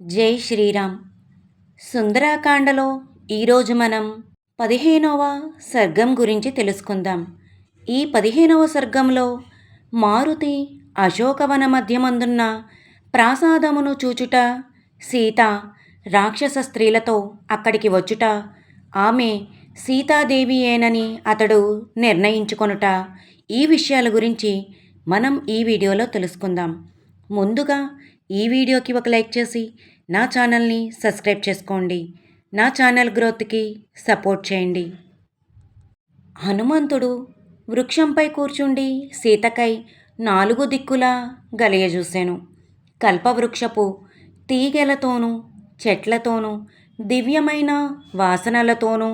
జై శ్రీరామ్. సుందరాకాండలో ఈరోజు మనం పదిహేనవ సర్గం గురించి తెలుసుకుందాం. ఈ పదిహేనవ సర్గంలో మారుతి అశోకవన మధ్యమందున్న ప్రాసాదమును చూచుట సీత రాక్షస స్త్రీలతో అక్కడికి వచ్చుట ఆమె సీతాదేవియేనని అతడు నిర్ణయించుకొనుట ఈ విషయాల గురించి మనం ఈ వీడియోలో తెలుసుకుందాం. ముందుగా ఈ వీడియోకి ఒక లైక్ చేసి నా ఛానల్ని సబ్స్క్రైబ్ చేసుకోండి. నా ఛానల్ గ్రోత్కి సపోర్ట్ చేయండి. హనుమంతుడు వృక్షంపై కూర్చుండి సీతకై నాలుగు దిక్కులా గలియజూశాను. కల్పవృక్షపు తీగెలతోనూ చెట్లతోనూ దివ్యమైన వాసనలతోనూ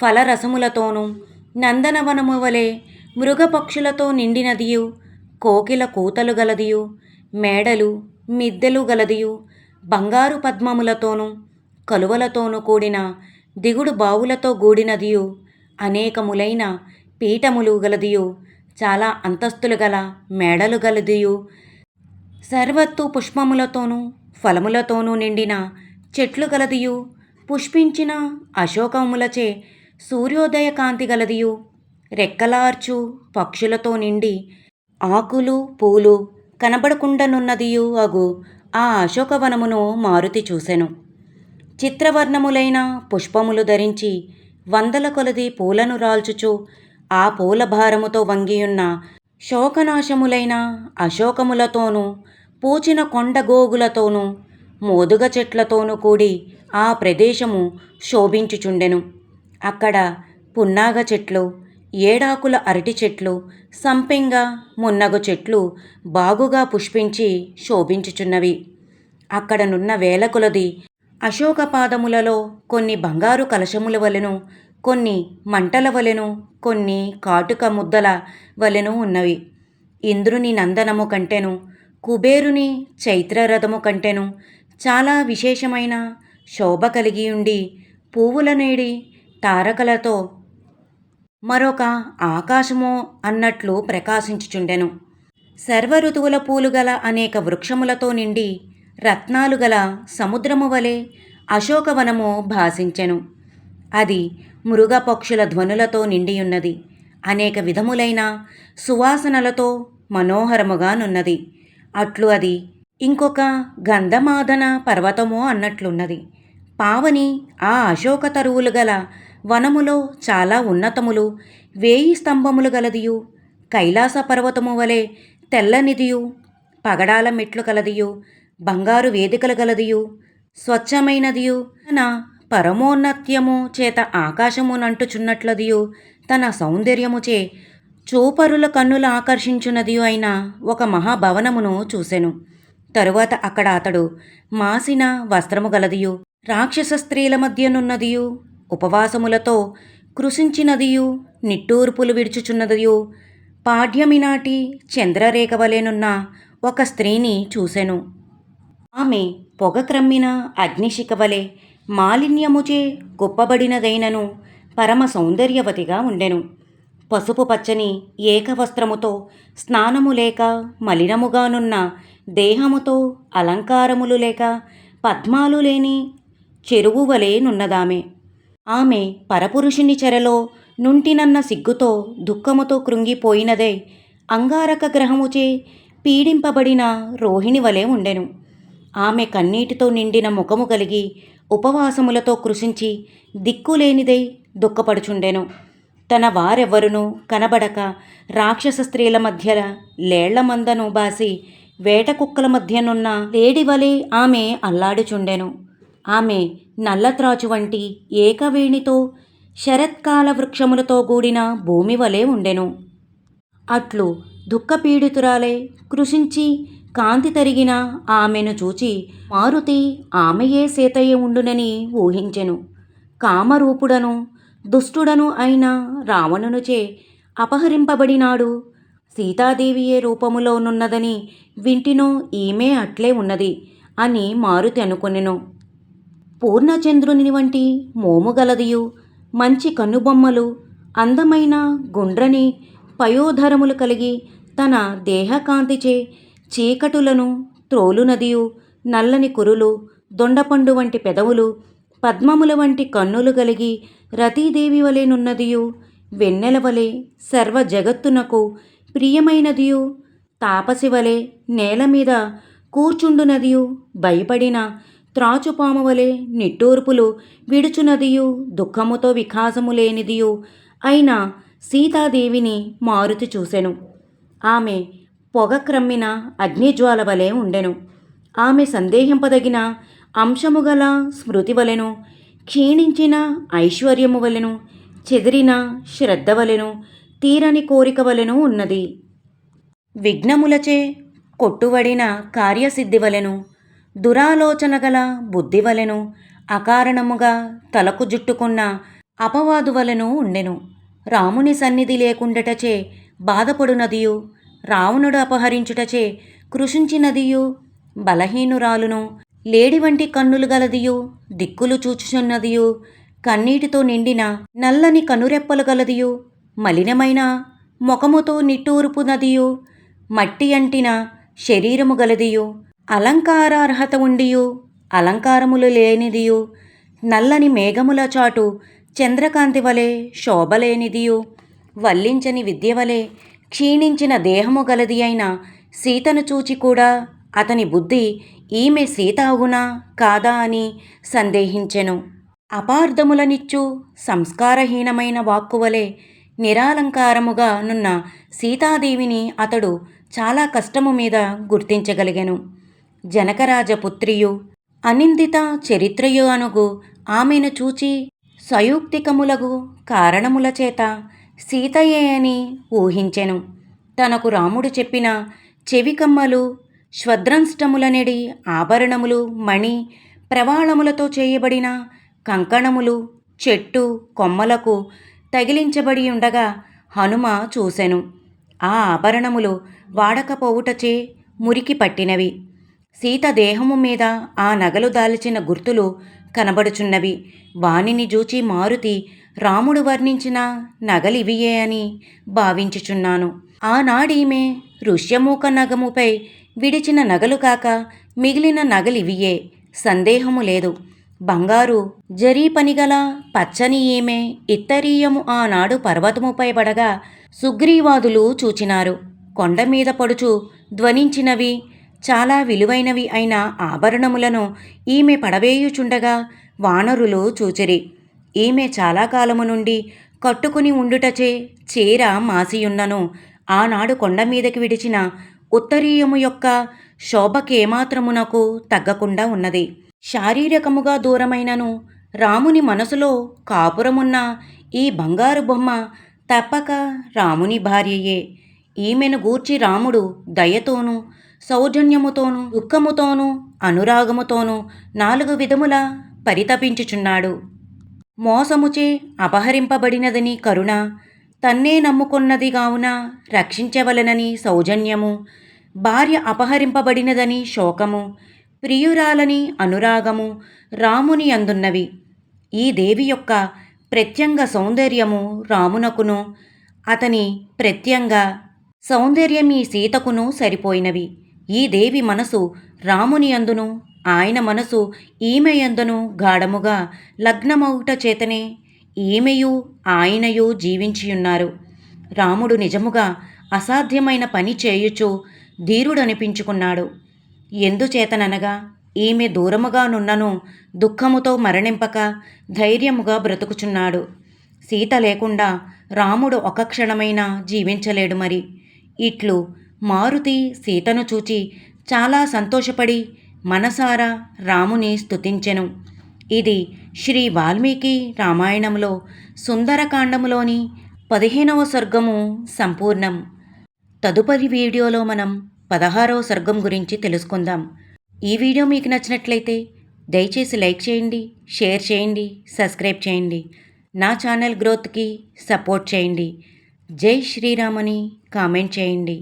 ఫలరసములతోనూ నందనవనము వలె మృగపక్షులతో నిండినదియు కోకిల కూతలు గలదియు మేడలు మిద్దెలు గలదియు. బంగారు పద్మములతోనూ కలువలతోనూ కూడిన దిగుడు బావులతో గూడినదియు. అనేకములైన పీఠములు గలదియు. చాలా అంతస్తులు గల మేడలు గలదియు. సర్వత్తు పుష్పములతోనూ ఫలములతోనూ నిండిన చెట్లు గలదియు. పుష్పించిన అశోకములచే సూర్యోదయ కాంతి గలదియు. రెక్కలార్చు పక్షులతో నిండి ఆకులు పూలు కనబడకుండనున్నదియు అగు. ఆ అశోకవనమును మారుతి చూసెను. చిత్రవర్ణములైన పుష్పములు ధరించి వందల కొలది పూలను రాల్చుచు ఆ పూల భారముతో వంగియున్న శోకనాశములైన అశోకములతోనూ పూచిన కొండగోగులతోనూ మోదుగ చెట్లతోనూ కూడి ఆ ప్రదేశము శోభించుచుండెను. అక్కడ పున్నాగ చెట్లు ఏడాకుల అరటి చెట్లు సంపెంగ మున్నగు చెట్లు బాగుగా పుష్పించి శోభించుచున్నవి. అక్కడనున్న వేల కొలది కొన్ని బంగారు కలశముల వలెను కొన్ని మంటల వలెను కొన్ని కాటుక ముద్దల వలెను ఉన్నవి. ఇంద్రుని నందనము కంటెను కుబేరుని చైత్రరథము కంటెను చాలా విశేషమైన శోభ కలిగి ఉండి పువ్వుల నేడి తారకలతో మరొక ఆకాశము అన్నట్లు ప్రకాశించుచుండెను. సర్వ ఋతువుల పూలు గల అనేక వృక్షములతో నిండి రత్నాలు గల సముద్రము వలె అశోకవనము భాసించెను. అది మృగ పక్షుల ధ్వనులతో నిండియున్నది. అనేక విధములైన సువాసనలతో మనోహరముగానున్నది అట్లు అది ఇంకొక గంధమాదన పర్వతమో అన్నట్లున్నది. పావని ఆ అశోక తరువులు గల వనములో చాలా ఉన్నతములు వేయి స్తంభములు గలదియు కైలాస పర్వతము వలె తెల్లనిదియు పగడాల మెట్లు కలదియు బంగారు వేదికలు గలదియు స్వచ్ఛమైనదియు తన పరమోన్నత్యము చేత ఆకాశమునంటుచున్నట్లదియు తన సౌందర్యముచే చూపరుల కన్నులు ఆకర్షించున్నదియు అయిన ఒక మహాభవనమును చూసెను. తరువాత అక్కడ అతడు మాసిన వస్త్రము గలదియు రాక్షస స్త్రీల మధ్యనున్నదియు ఉపవాసములతో కృషించినదియు నిట్టూర్పులు విడుచుచున్నదియు. పాడ్యమినాటి చంద్రరేఖ వలెనున్న ఒక స్త్రీని చూసెను. ఆమె పొగ క్రమ్మిన అగ్నిశిఖ వలె మాలిన్యముచే గొప్పబడినదైనను పరమ సౌందర్యవతిగా ఉండెను. పసుపు పచ్చని ఏకవస్త్రముతో స్నానము లేక మలినముగానున్న దేహముతో అలంకారములు లేక పద్మాలు లేని చెరువు వలెనున్నదామె ఆమె పరపురుషుని చెరలో నుంటినన్న సిగ్గుతో దుఃఖముతో కృంగిపోయినదే అంగారక గ్రహముచే పీడింపబడిన రోహిణి వలె ఉండెను. ఆమె కన్నీటితో నిండిన ముఖము కలిగి ఉపవాసములతో కృషించి దిక్కులేనిదై దుఃఖపడుచుండెను. తన వారెవ్వరునూ కనబడక రాక్షస స్త్రీల మధ్య లేళ్ళ మందను బాసి వేట కుక్కల మధ్యనున్న లేడివలే ఆమె అల్లాడుచుండెను. ఆమె నల్లత్రాచు వంటి ఏకవేణితో శరత్కాల వృక్షములతో కూడిన భూమి వలె ఉండెను. అట్లు దుఃఖపీడితురాలై కృషించి కాంతి తరిగిన ఆమెను చూచి మారుతి ఆమెయే సీతయ్య ఉండునని ఊహించెను. కామరూపుడను దుష్టుడను అయిన రావణునిచే అపహరింపబడినాడు. సీతాదేవియే రూపములోనున్నదని వింటినో ఈమె అట్లే ఉన్నది అని మారుతి అనుకొనెను. పూర్ణచంద్రుని వంటి మోముగలదియు మంచి కన్నుబొమ్మలు అందమైన గుండ్రని పయోధరములు కలిగి తన దేహకాంతిచే చీకటులను త్రోలునదియు నల్లని కురులు దొండపండు వంటి పెదవులు పద్మముల వంటి కన్నులు కలిగి రతీదేవి వలెనున్నదియు వెన్నెల వలె సర్వ జగత్తునకు ప్రియమైనదియు తాపసి వలె నేల మీద కూర్చుండునదియు భయపడిన త్రాచుపాము వలె నిట్టూర్పులు విడుచునదియు దుఃఖముతో వికాసము లేనిదియు అయిన సీతాదేవిని మారుతి చూసెను. ఆమె పొగ క్రమ్మిన అగ్నిజ్వాల వలె ఉండెను. ఆమె సందేహింపదగిన అంశము గల స్మృతి వలెను క్షీణించిన ఐశ్వర్యము వలెను చెదిరిన శ్రద్ధ వలెను తీరని కోరిక వలెను ఉన్నది. విఘ్నములచే కొట్టుబడిన కార్యసిద్ధి వలెను దురాలోచన గల బుద్ధి వలెను అకారణముగా తలకు జుట్టుకున్న అపవాదు వలెను ఉండెను. రాముని సన్నిధి లేకుండటచే బాధపడునదియు రావణుడు అపహరించుటచే కృషించినదియు బలహీనురాలును లేడి వంటి కన్నులు గలదియు దిక్కులు చూచుచున్నదియు కన్నీటితో నిండిన నల్లని కనురెప్పలు గలదియు మలినమైన ముఖముతో నిట్టూర్పు నదియు మట్టి అంటిన శరీరము గలదియు అలంకారార్హత ఉండియు అలంకారములు లేనిదియు నల్లని మేఘముల చాటు చంద్రకాంతి వలె శోభలేనిదియు వల్లించని విద్య వలె క్షీణించిన దేహము గలది అయిన సీతను చూచి కూడా అతని బుద్ధి ఈమె సీత అవునా కాదా అని సందేహించెను. అపార్థములనిచ్చు సంస్కారహీనమైన వాక్కువలే నిరాలంకారముగా నున్న సీతాదేవిని అతడు చాలా కష్టము మీద గుర్తించగలిగాను. జనకరాజపుత్రియు అనిందిత చరిత్రయు అనుగు ఆమెను చూచి సయుక్తికములగు కారణముల చేత సీతయే అని ఊహించెను. తనకు రాముడు చెప్పిన చెవికమ్మలు శ్వద్రంష్టములనెడి ఆభరణములు మణి ప్రవాళములతో చేయబడిన కంకణములు చెట్టు కొమ్మలకు తగిలించబడి ఉండగా హనుమ చూసెను. ఆ ఆభరణములు వాడకపోవుటచే మురికి పట్టినవి. సీత దేహము మీద ఆ నగలు దాల్చిన గుర్తులు కనబడుచున్నవి. వాణిని జూచి మారుతి రాముడు వర్ణించిన నగలివియే అని భావించుచున్నాను. ఆనాడీమె ఋష్యమూక నగముపై విడిచిన నగలు కాక మిగిలిన నగలివియే. సందేహము లేదు. బంగారు జరీ పనిగల పచ్చని ఈమె ఇత్తరీయము ఆనాడు పర్వతముపై పడగా సుగ్రీవాదులు చూచినారు. కొండ మీద పడుచు ధ్వనించినవి చాలా విలువైనవి అయిన ఆభరణములను ఈమె పడవేయుచుండగా వానరులు చూచిరి. ఈమె చాలా కాలము నుండి కట్టుకుని ఉండుటచే చీర మాసియున్నను. ఆనాడు కొండ మీదకి విడిచిన ఉత్తరీయము యొక్క శోభకేమాత్రమునకు తగ్గకుండా ఉన్నది. శారీరకముగా దూరమైనను రాముని మనసులో కాపురమున్న ఈ బంగారు బొమ్మ తప్పక రాముని భార్యయే. ఈమెను గూర్చి రాముడు దయతోనూ సౌజన్యముతోనూ దుఃఖముతోనూ అనురాగముతోనూ నాలుగు విధముల పరితపించుచున్నాడు. మోసముచే అపహరింపబడినదని కరుణ తన్నే నమ్ముకున్నది కావున రక్షించవలనని సౌజన్యము భార్య అపహరింపబడినదని శోకము ప్రియురాలని అనురాగము రాముని అందున్నవి ఈ దేవి యొక్క ప్రత్యంగ సౌందర్యము రామునకును అతని ప్రత్యంగ సౌందర్యం ఈ సీతకును సరిపోయినవి. ఈ దేవి మనసు రాముని అందును ఆయన మనసు ఈమె యందును గాఢముగా లగ్నమౌట చేతనే ఈమెయు ఆయనయు జీవించియున్నారు. రాముడు నిజముగా అసాధ్యమైన పని చేయుచు ధీరుడనిపించుకున్నాడు. ఎందుచేతననగా ఈమె దూరముగా నున్నను దుఃఖముతో మరణింపక ధైర్యముగా బ్రతుకుచున్నాడు. సీత లేకుండా రాముడు ఒక క్షణమైనా జీవించలేడు మరి. ఇట్లు మారుతి సీతను చూచి చాలా సంతోషపడి మనసారా రాముని స్తుతించెను. ఇది శ్రీ వాల్మీకి రామాయణంలో సుందరకాండములోని పదిహేనవ సర్గము సంపూర్ణం. తదుపరి వీడియోలో మనం పదహారవ సర్గం గురించి తెలుసుకుందాం. ఈ వీడియో మీకు నచ్చినట్లయితే దయచేసి లైక్ చేయండి షేర్ చేయండి సబ్స్క్రైబ్ చేయండి. నా ఛానల్ గ్రోత్కి సపోర్ట్ చేయండి. జై శ్రీరామని కామెంట్ చేయండి.